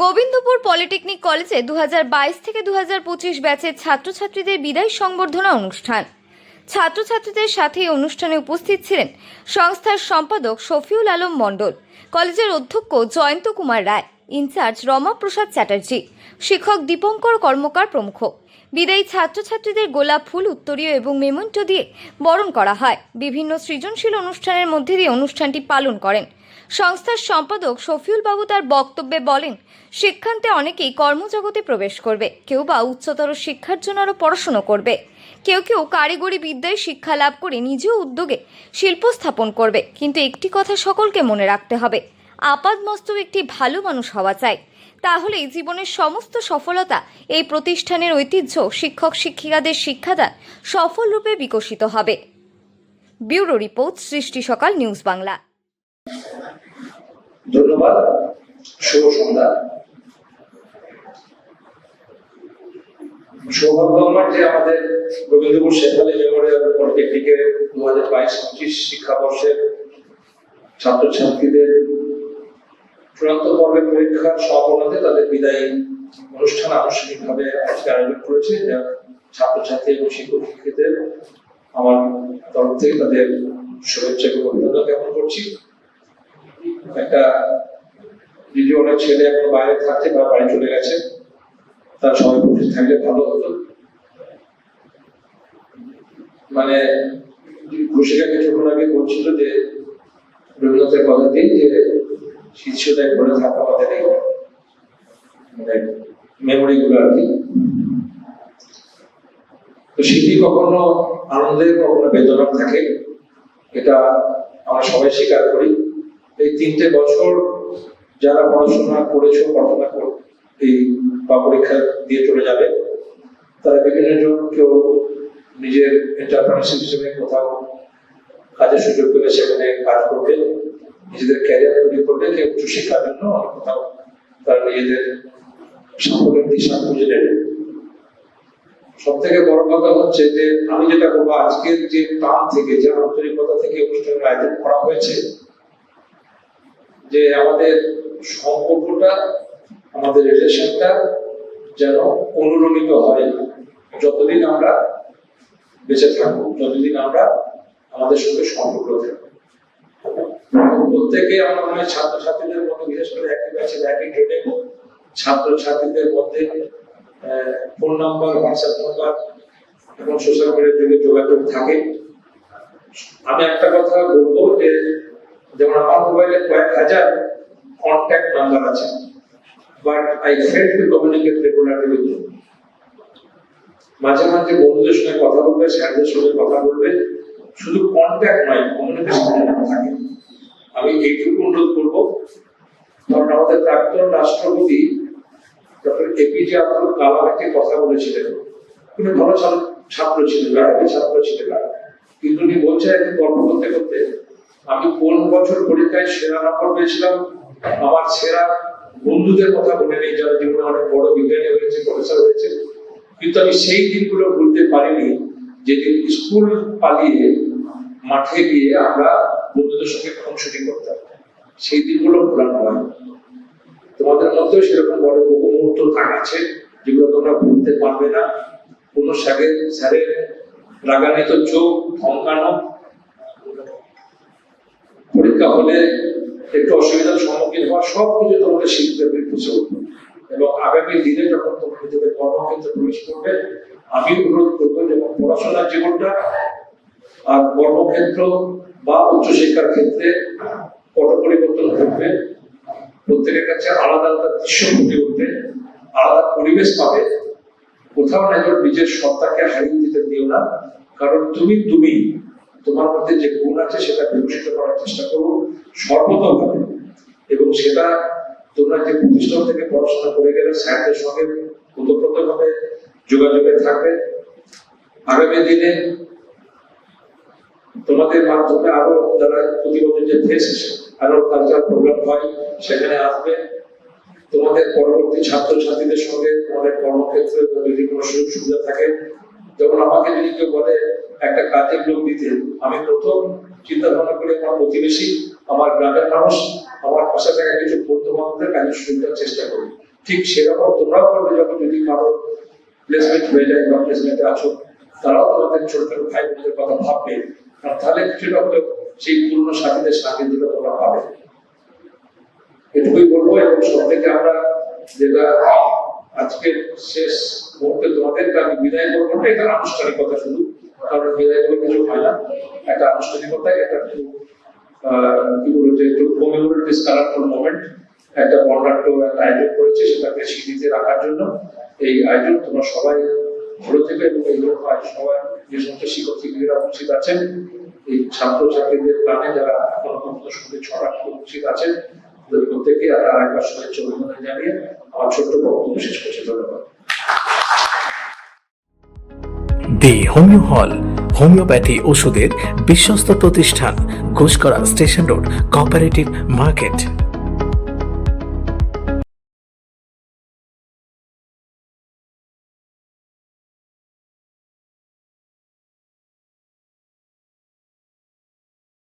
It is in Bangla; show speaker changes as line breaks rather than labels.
গোবিন্দপুর পলিটেকনিক কলেজে দু হাজার বাইশ থেকে দু হাজার পঁচিশ ব্যাচের ছাত্রছাত্রীদের বিদায় সংবর্ধনা অনুষ্ঠান। ছাত্রছাত্রীদের সাথে অনুষ্ঠানে উপস্থিত ছিলেন সংস্থার সম্পাদক শফিউল আলম মণ্ডল, কলেজের অধ্যক্ষ জয়ন্ত কুমার রায়। ইনচার্জ রমাপ্রসাদ চ্যাটার্জি, শিক্ষক দীপঙ্কর কর্মকার প্রমুখ। বিদায়ী ছাত্রছাত্রীদের গোলাপ ফুল, উত্তরীয় এবং মেমন্টো দিয়ে বরণ করা হয়। বিভিন্ন সৃজনশীল অনুষ্ঠানের মধ্যে দিয়ে অনুষ্ঠানটি পালন করেন। সংস্থার সম্পাদক শফিউল বাবু তার বক্তব্যে বলেন, শিক্ষান্তে অনেকেই কর্মজগতে প্রবেশ করবে। কেউ বা উচ্চতর শিক্ষার জন্য আরও পড়াশুনো করবে। কেউ কেউ কারিগরি বিদ্যায় শিক্ষা লাভ করে নিজেও উদ্যোগে শিল্প স্থাপন করবে। কিন্তু একটি কথা সকলকে মনে রাখতে হবে আপাদমস্তক একটি ভালো মানুষ হওয়া চাই। তাহলেই জীবনের সমস্ত সফলতা এই প্রতিষ্ঠানের ঐতিহ্য, শিক্ষক, শিক্ষিকাদের শিক্ষাদান সফল রূপে বিকশিত হবে। ব্যুরো রিপোর্ট, সৃষ্টি সকাল, নিউজ বাংলা।
ধন্যবাদ। শুভ সন্ধ্যা। সৌভাগ্য আমার যে আমাদের রবীন্দ্রপুর শেখালী মেমোরিয়াল পলিটেকনিকের দু হাজার বাইশ পঁচিশ শিক্ষাবর্ষের ছাত্রছাত্রীদের চূড়ান্ত পর্বে পরীক্ষার সমাপনাতে তাদের বিদায়ী অনুষ্ঠান আনুষ্ঠানিকভাবে আজকে আয়োজন করেছে। যা ছাত্রছাত্রী এবং শিক্ষক শিক্ষিতদের আমার তরফ থেকে তাদের শুভেচ্ছা এবং অভিনন্দন জ্ঞাপন করছি। একটা যদি অনেক ছেলে এখন বাইরে থাকতে বা বাড়ি চলে গেছে। তার সবাই উপস্থিত থাকলে ভালো হতো। মানে ঘুষিকা কিছুক্ষণ আগে বলছিল যে রবীন্দ্রনাথের কথা দিয়ে যে শিষ্যদের ঘরে থাকা আমাদের এই মেমোরি গুলো আর কি। তো কখনো আনন্দের কখনো বেদনার থাকে? এটা আমরা সবাই স্বীকার করি। এই তিনটে বছর যারা পড়াশোনা করেছ, পড়াশোনা কর এই বা পরীক্ষা দিয়ে চলে যাবে, তারা বিভিন্ন জন কেউ নিজের এন্টারপ্রেনারশিপ হিসেবে কোথাও কাজের সুযোগ পেলে সেখানে কাজ করবে। নিজেদের ক্যারিয়ার তৈরি করবে কেউ উচ্চশিক্ষার জন্য কোথাও তারা নিজেদের সাফল্যের দিশা খুঁজে নেবে সব থেকে বড় কথা হচ্ছে যে আমি যেটা বলব, আজকের যে প্রাণ থেকে, যে আন্তরিকতা থেকে অনুষ্ঠানের আয়োজন করা হয়েছে, যে আমাদের সম্পর্কটা আমাদের রিলেশনটা যেন অনুরণিত হয়। যতদিন আমরা বেঁচে থাকব, যতদিন আমরা আমাদের সঙ্গে সম্পর্ক থাকব। প্রত্যেকে আমার মনে হয় ছাত্রছাত্রীদের মধ্যে, বিশেষ করে একই ব্যাচে একই গ্রেডে ছাত্রছাত্রীদের মধ্যে ফোন নাম্বার হোয়াটসঅ্যাপ নাম্বার এবং সোশ্যাল মিডিয়ার যুগে যোগাযোগ থাকে। আমি একটা কথা বলব যে, যেমন আমার মোবাইলে কয়েক হাজার কন্ট্যাক্ট নাম্বার আছে but I fail to communicate regularly with মাঝে মাঝে বন্ধুদের সঙ্গে কথা বলবে, স্যারদের সঙ্গে কথা বলবে, শুধু কন্ট্যাক্ট নয় কমিউনিকেশন থাকে। আমি এইটুকু অনুরোধ করব। কারণ আমাদের প্রাক্তন রাষ্ট্রপতি ডক্টর এপিজে আব্দুল কালাম একটি কথা বলেছিলেন। তিনি ভালো ছাত্র- ছিলেন মেধাবী ছাত্র ছিলেন। কিন্তু উনি বলছেন একদিন গল্প করতে করতে, আমি কোন বছর পরীক্ষায় সেরা নম্বর পেয়েছিলাম? আমার সেরা বন্ধুদের কথা বলে নেই, যারা জীবনে অনেক বড় বিজ্ঞানী হয়েছে, প্রফেসর হয়েছে। কিন্তু আমি সেই দিনগুলো ভুলতে পারিনি, যেদিন স্কুল পালিয়ে মাঠে গিয়ে আমরা বন্ধুদের সঙ্গে খুনসুটি করতাম সেই দিনগুলো ভোলানো হয়। তোমাদের মধ্যেও সেরকম বড় বহু মুহূর্ত আছে, যেগুলো তোমরা ভুলতে পারবে না। কোন স্যারের স্যারের রাগান্বিত চোখ ধমকানো পরীক্ষা হলে একটু অসুবিধার সম্মুখীন হওয়া সব কিছু তোমাদের শিখতে বুঝে এবং আগামী দিনে যখন তোমরা নিজেদের কর্মক্ষেত্রে প্রবেশ করবে, আমি অনুরোধ করব যেমন পড়াশোনার জীবনটা আর কর্মক্ষেত্র বা উচ্চশিক্ষার ক্ষেত্রে, পট পরিবর্তন ঘটবে। প্রত্যেকের কাছে আলাদা আলাদা দৃশ্য ফুটে উঠবে, আলাদা পরিবেশ পাবে। কোথাও না যেন নিজের সত্তাকে হারিয়ে দিতে দিও না। কারণ তুমি তুমি, তোমার মধ্যে যে গুণ আছে সেটা বিকশিত করার চেষ্টা করো সর্বতভাবে। এবং সেটা তোমরা যে প্রতিষ্ঠান থেকে পড়াশোনা করে গেলে স্যারদের সঙ্গে ওতপ্রোতভাবে যোগাযোগে থাকবে। আগামী দিনে তোমাদের মাধ্যমে আরও যারা প্রতি বছর যে ফেস্ট আরও কালচার প্রোগ্রাম হয়, সেখানে আসবে। তোমাদের পরবর্তী ছাত্রছাত্রীদের সঙ্গে তোমাদের কর্মক্ষেত্রে যদি কোনো সুযোগ সুবিধা থাকে, যেমন আমাকে যদি কেউ বলে, একটা কাজের লোক দিতে। আমি প্রথম চিন্তা ভাবনা করে আমার প্রতিবেশী, আমার গ্রামের মানুষ, আমার পাশে থাকা কিছু বন্ধু বান্ধবদের কাজের সুবিধার চেষ্টা করি। ঠিক সেরকম তোমরাও করবে যখন যদি কারও প্লেসমেন্ট হয়ে যায় বা প্লেসমেন্টে আছো, তারাও তোমাদের ছোট ছোট ভাই বোনদের কথা ভাববে। তাহলে হলেও সেই পুরনো সাথীদের সাথীদের তোমরা পাবে এটুকুই বলব এবং সব থেকে আমরা যেটা আজকে শেষ মুহূর্তে তোমাদেরকে আমি বিদায় করব না, এটা আনুষ্ঠানিকতা শুধু, কারণ বিদায় করে কিছু হয় না। একটা আনুষ্ঠানিকতা এটা একটু কি বলব যে একটু কমিউনিট দিস কালারফুল মোমেন্ট একটা বর্ণাঢ্য একটা আয়োজন করেছে সেটাকে স্মৃতিতে রাখার জন্য। এই আয়োজন তোমরা সবাই থেকে উপস্থিত আছেন, এই যারা পর্যন্ত সঙ্গে উপস্থিত আছেন প্রত্যেকে আর আরেকবার শুভেচ্ছা অভিনন্দন জানিয়ে আমার ছোট্ট বক্তব্য শেষ করছি। ধন্যবাদ।
দি হোমিও হল, হোমিওপ্যাথি ওষুধের বিশ্বস্ত প্রতিষ্ঠান, ঘোষকরা স্টেশন রোড, কোঅপারেটিভ মার্কেট।